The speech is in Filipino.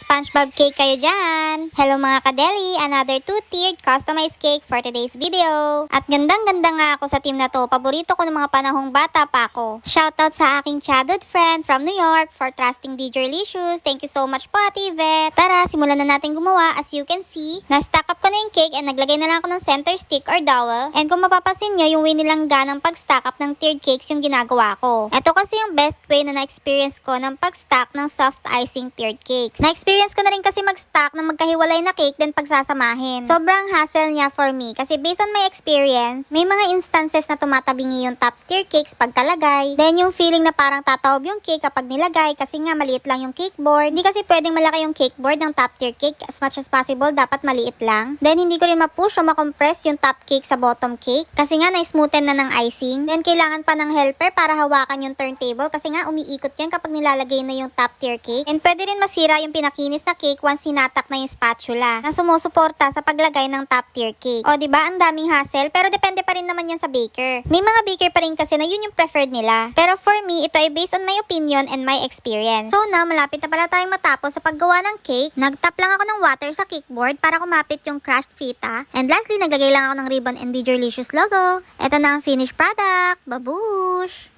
SpongeBob cake kayo dyan! Hello mga kadeli! Another two-tiered customized cake for today's video. At gandang-ganda nga ako sa team na to. Paborito ko ng mga panahong bata pa ako. Shoutout sa aking childhood friend from New York for trusting DJ Licious. Thank you so much po, Ate Yvette. Tara, simulan na natin gumawa. As you can see, na-stack up ko na yung cake and naglagay na lang ako ng center stick or dowel. And kung mapapasin nyo, yung winilangga ng pag-stack up ng tiered cakes yung ginagawa ko. Ito kasi yung best way na na-experience ko ng pag-stack ng soft icing tiered cakes. Na-experience ko na rin kasi mag-stack ng magkahiwalay na cake then pagsasamahin. Sobrang hassle niya for me kasi based on my experience, may mga instances na tumatabingi yung top tier cakes pagkalagay. Then yung feeling na parang tatawag yung cake kapag nilagay kasi nga maliit lang yung cake board. Hindi kasi pwedeng malaki yung cake board ng top tier cake as much as possible dapat maliit lang. Then hindi ko rin ma-push o ma-compress yung top cake sa bottom cake kasi nga na-smoothen na ng icing. Then kailangan pa ng helper para hawakan yung turntable kasi nga umiikot yan kapag nilalagay na yung top tier cake. And pwede rin masira yung pinakinis na cake once sinatak na yung spatula na sumusuporta sa paglagay ng top tier cake. O di ba ang daming hassle pero depende pa rin naman yan sa baker. May mga baker pa rin kasi na yun yung preferred nila. Pero for me, ito ay based on my opinion and my experience. So now, malapit na pala tayong matapos sa paggawa ng cake. Nagtap lang ako ng water sa cake board para kumapit yung crushed fita. And lastly, naglagay lang ako ng ribbon and DJ Licious logo. Ito na ang finished product. Babush!